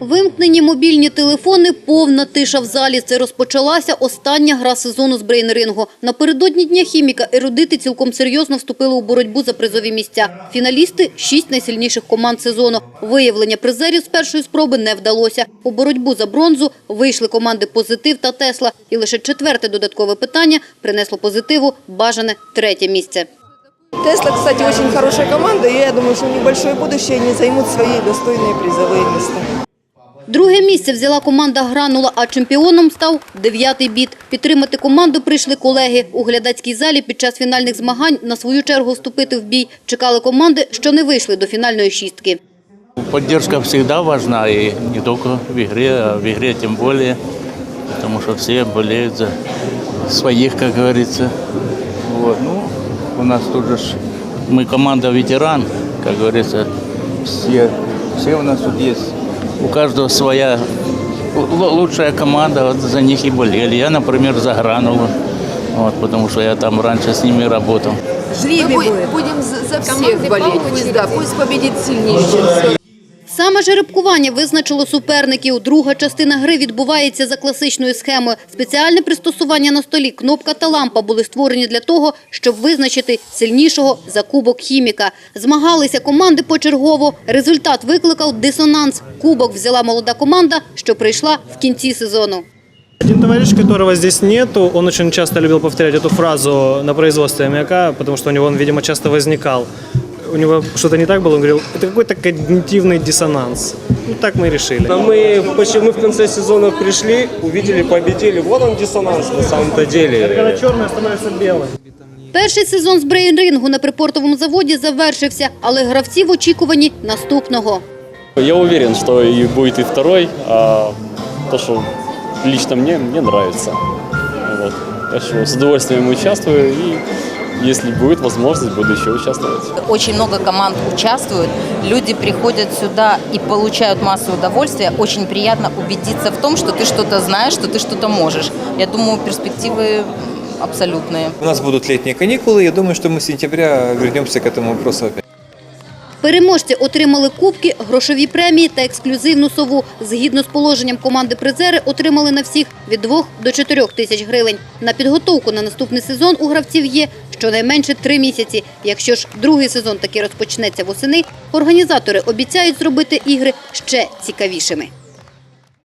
Вимкнені мобільні телефони, повна тиша в залі. Це розпочалася остання гра сезону з брейн-рингу. Напередодні Дня хіміка ерудити цілком серйозно вступили у боротьбу за призові місця. Фіналісти – шість найсильніших команд сезону. Виявлення призерів з першої спроби не вдалося. У боротьбу за бронзу вийшли команди «Позитив» та «Тесла». І лише четверте додаткове питання принесло позитиву бажане третє місце. Тесла, кстати, очень хорошая команда, и я думаю, что в небольшое будущее они займут свои достойные призовые места. Друге місце взяла команда «Гранула», а чемпіоном став дев'ятий біт. Підтримати команду прийшли колеги. У глядацькій залі під час фінальних змагань на свою чергу вступити в бій чекали команди, що не вийшли до фінальної шістки. Поддержка всегда важна, и не только в игре, а в игре тем более, потому что все болеют за своих, как говорится. Вот. Ну, у нас тут же мы команда ветеран, как говорится, все, все у нас тут есть, у каждого своя лучшая команда, вот за них и болели. Я, например, за Гранулу, вот, потому что я там раньше с ними работал. Мы бу- будем за, за всех болеть. Пусть, да, пусть победит сильнейший. Саме жеребкування визначило суперників. Друга частина гри відбувається за класичною схемою. Спеціальне пристосування на столі, кнопка та лампа були створені для того, щоб визначити сильнішого за кубок хіміка. Змагалися команди почергово. Результат викликав дисонанс. Кубок взяла молода команда, що прийшла в кінці сезону. Один товарищ, которого здесь нету, он очень часто любил повторять эту фразу на производстве аммиака, потому что у него он, видимо, часто возникал У него что-то не так было, он говорил, это какой-то когнитивный диссонанс. Ну, так мы и решили. А Мы, почти- мы в конце сезона пришли, увидели, победили. Вот он диссонанс на самом-то деле. Когда черное становится белым. Перший сезон з брейн-рингу на припортовому заводі завершився, але гравці в очікуванні наступного. Я уверен, что и будет и второй, а то, что лично мне, мне нравится. Вот. Так что с удовольствием участвую и если будет возможность, буду еще участвовать. Очень много команд участвуют, люди приходят сюда и получают массу удовольствия. Очень приятно убедиться в том, что ты что-то знаешь, что ты что-то можешь. Я думаю, перспективы абсолютные. У нас будут летние каникулы. Я думаю, что мы с сентября вернемся к этому вопросу опять. Переможці отримали кубки, грошові премії та ексклюзивну сову. Згідно з положенням команди призери отримали на всіх від 2 до 4 тисяч гривень. На підготовку на наступний сезон у гравців є щонайменше три місяці. Якщо ж другий сезон таки розпочнеться восени, організатори обіцяють зробити ігри ще цікавішими.